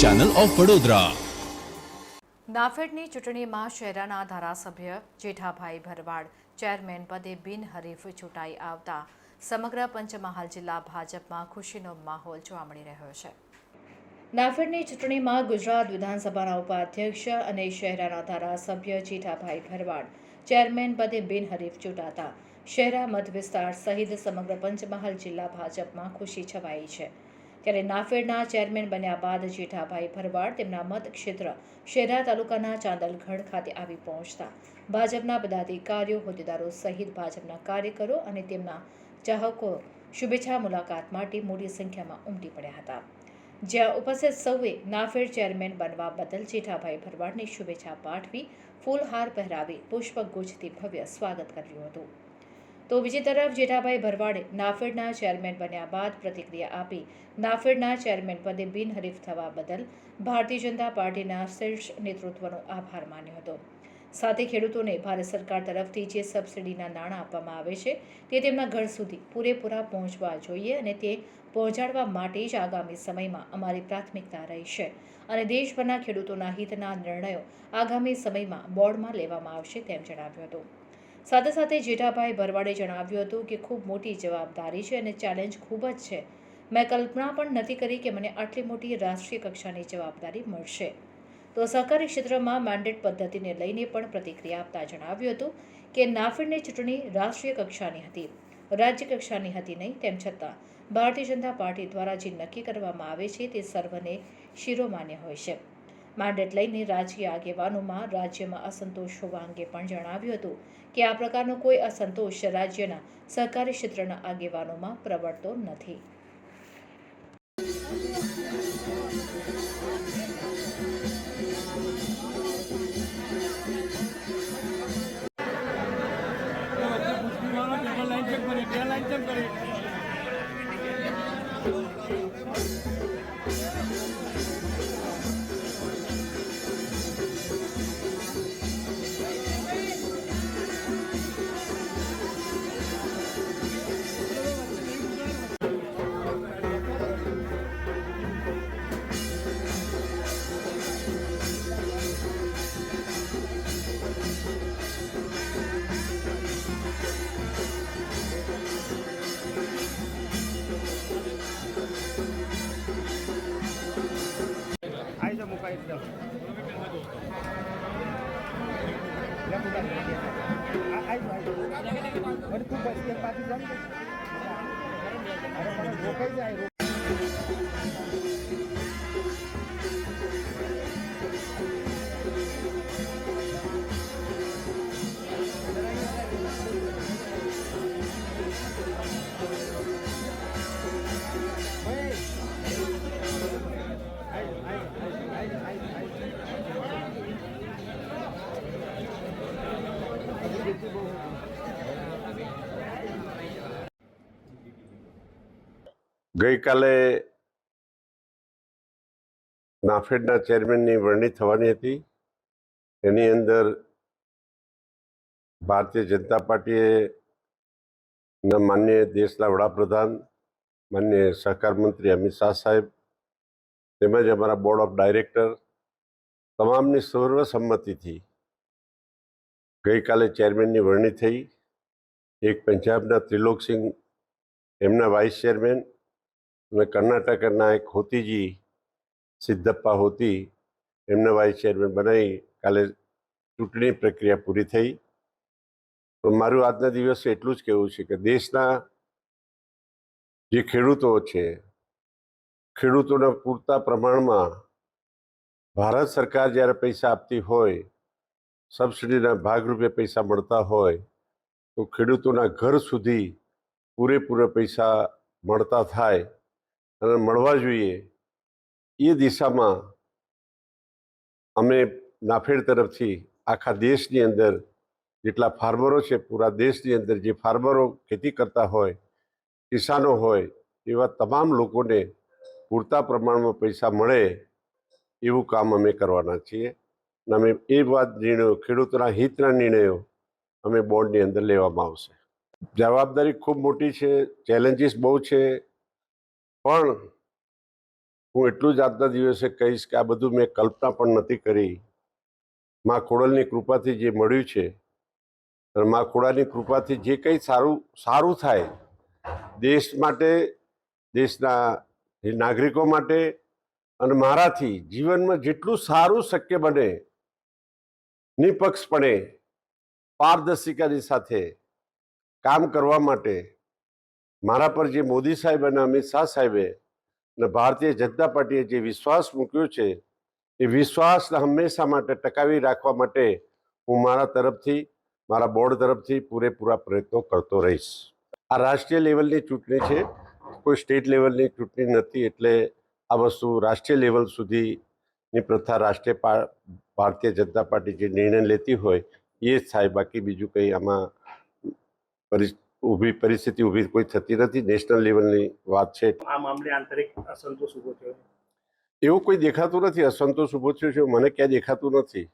Channel of Vadodara નાફેડની ચૂંટણીમાં શહેરાના ધારાસભ્ય જેઠાભાઈ ભરવાડ, chairman પદે બિનહરીફ ચૂંટાઈ આવતા સમગ્ર પંચમહાલ જિલ્લા ભાજપમાં ખુશીનો માહોલ જોવા મળી રહ્યો છે. નાફેડની ચૂંટણીમાં ગુજરાત વિધાનસભાના ઉપાધ્યક્ષ અને શહેરાના ધારાસભ્ય જેઠાભાઈ ભરવાડ, ચેરમેન પદે બિનહરીફ ચૂંટાતા. શહેરા મત વિસ્તાર સહિત સમગ્ર પંચમહાલ જિલ્લા ભાજપમાં ખુશી છવાઈ છે. ત્યારે નાફેડના ચેરમેન બન્યા બાદ જેઠાભાઈ ભરવાડ તેમના મત ક્ષેત્ર શેરા તાલુકાના ચાંદલગઢ ખાતે આવી પહોંચતા. ભાજપના પદાધિકારીઓ, હોદ્દેદારો સહિત ભાજપના કાર્યકરો અને તેમના ચાહકો શુભેચ્છા મુલાકાત માટે મોટી સંખ્યામાં ઉમટી પડ્યા હતા. જ્યાં ઉપસ્થિત સૌએ નાફેડ ચેરમેન બનવા બદલ જેઠાભાઈ ભરવાડની શુભેચ્છા પાઠવી ફૂલહાર પહેરાવી પુષ્પગુચ્છથી ભવ્ય સ્વાગત કર્યું હતું. તો બીજી તરફ જેઠાભાઈ ભરવાડે નાફેડના ચેરમેન બન્યા બાદ પ્રતિક્રિયા આપી. નાફેડના ચેરમેન પદે બિનહરીફ થવા બદલ ભારતીય જનતા પાર્ટીના શ્રેષ્ઠ નેતૃત્વનો આભાર માન્યો હતો. સાથે ખેડૂતોને ભારત સરકાર તરફથી જે સબસિડીના નાણાં આપવામાં આવે છે, તે તેમના ઘર સુધી પૂરેપૂરા પહોંચવા જોઈએ અને તે પહોંચાડવા માટે જ આગામી સમયમાં અમારી પ્રાથમિકતા રહેશે અને દેશભરના ખેડૂતોના હિતના નિર્ણયો આગામી સમયમાં બોર્ડમાં લેવામાં આવશે તેમ જણાવ્યું હતું. સાથે સાથે જેઠાભાઈ ભરવાડે જણાવ્યું હતું કે ખૂબ મોટી જવાબદારી છે અને ચેલેન્જ ખૂબ જ છે. મેં કલ્પના પણ નથી કરી કે મને આટલી મોટી રાષ્ટ્રીય કક્ષાની જવાબદારી મળશે. તો સહકારી ક્ષેત્રમાં મેન્ડેટ પદ્ધતિને લઈને પણ પ્રતિક્રિયા આપતા જણાવ્યું હતું કે નાફેડની ચૂંટણી રાષ્ટ્રીય કક્ષાની હતી. રાજ્ય કક્ષાની હતી નહીં, તેમ છતાં ભારતીય જનતા પાર્ટી દ્વારા જે નક્કી કરવામાં આવે છે તે સર્વને શિરોમાન્ય હોય છે. મેન્ડેટ લઈને રાજકીય આગેવાનોમાં રાજ્યમાં અસંતોષ હોવા અંગે પણ જણાવ્યું હતું કે આ પ્રકારનો કોઈ અસંતોષ રાજ્યના સહકારી ક્ષેત્રના આગેવાનોમાં પ્રવર્તતો નથી. આવી જાઓ મુકાઈ એકદમ અરે તું બસ એક બાજુ જામ ગઈકાલે નાફેડના ચેરમેનની વરણી થવાની હતી. એની અંદર ભારતીય જનતા પાર્ટીએ ના માન્ય દેશના વડાપ્રધાન, માન્ય સહકાર મંત્રી અમિત શાહ સાહેબ, તેમજ અમારા બોર્ડ ઓફ ડાયરેક્ટર, તમામની સર્વસંમતિથી ગઈકાલે ચેરમેનની વરણી થઈ. એક પંજાબના ત્રિલોકસિંહ એમના વાઇસ ચેરમેન અને કર્ણાટકના એક હોતીજી સિદ્ધપ્પા હોતી એમને વાઇસ ચેરમેન બનાવી કાલે ચૂંટણી પ્રક્રિયા પૂરી થઈ. તો મારું આજના દિવસે એટલું જ કહેવું છે કે દેશના જે ખેડૂતો છે, ખેડૂતોના પૂરતા પ્રમાણમાં ભારત સરકાર જ્યારે પૈસા આપતી હોય સબસિડીના ભાગરૂપે પૈસા મળતા હોય, તો ખેડૂતોના ઘર સુધી પૂરેપૂરા પૈસા મળતા થાય અને મળવા જોઈએ. એ દિશામાં અમે નાફેડ તરફથી આખા દેશની અંદર જેટલા ફાર્મરો છે, પૂરા દેશની અંદર જે ફાર્મરો ખેતી કરતા હોય, કિસાનો હોય, એવા તમામ લોકોને પૂરતા પ્રમાણમાં પૈસા મળે એવું કામ અમે કરવાના છીએ. અને અમે એ વાત નિર્ણયો, ખેડૂતોના હિતના નિર્ણયો અમે બોર્ડની અંદર લેવામાં આવશે. જવાબદારી ખૂબ મોટી છે, ચેલેન્જીસ બહુ છે, પણ હું એટલું જ આજના દિવસે કહીશ કે આ બધું મેં કલ્પના પણ નથી કરી. મા ખોડલની કૃપાથી જે મળ્યું છે, અને મા ખોડાની કૃપાથી જે કંઈ સારું સારું થાય, દેશ માટે, દેશના નાગરિકો માટે અને મારાથી જીવનમાં જેટલું સારું શક્ય બને નિપક્ષપણે પારદર્શિકાની સાથે કામ કરવા માટે મારા પર જે મોદી સાહેબ અને અમિત શાહ સાહેબે અને ભારતીય જનતા પાર્ટીએ જે વિશ્વાસ મૂક્યો છે, એ વિશ્વાસને હંમેશા માટે ટકાવી રાખવા માટે હું મારા તરફથી, મારા બોર્ડ તરફથી પૂરેપૂરા પ્રયત્નો કરતો રહીશ. આ રાષ્ટ્રીય લેવલની ચૂંટણી છે. કોઈ સ્ટેટ લેવલની ચૂંટણી નથી એટલે આ વસ્તુ રાષ્ટ્રીય લેવલ સુધીની પ્રથા રાષ્ટ્રીય ભારતીય જનતા પાર્ટી જે નિર્ણય લેતી હોય એ જ થાય. બાકી બીજું કંઈ આમાં ઊભી પરિસ્થિતિ ઊભી કોઈ થતી નથી. નેશનલ લેવલની વાત છે. આ મામલે આંતરિક અસંતોષ ઊભો થયો એવું કોઈ દેખાતું નથી. અસંતોષ ઊભો થયો છે મને ક્યાં દેખાતું નથી.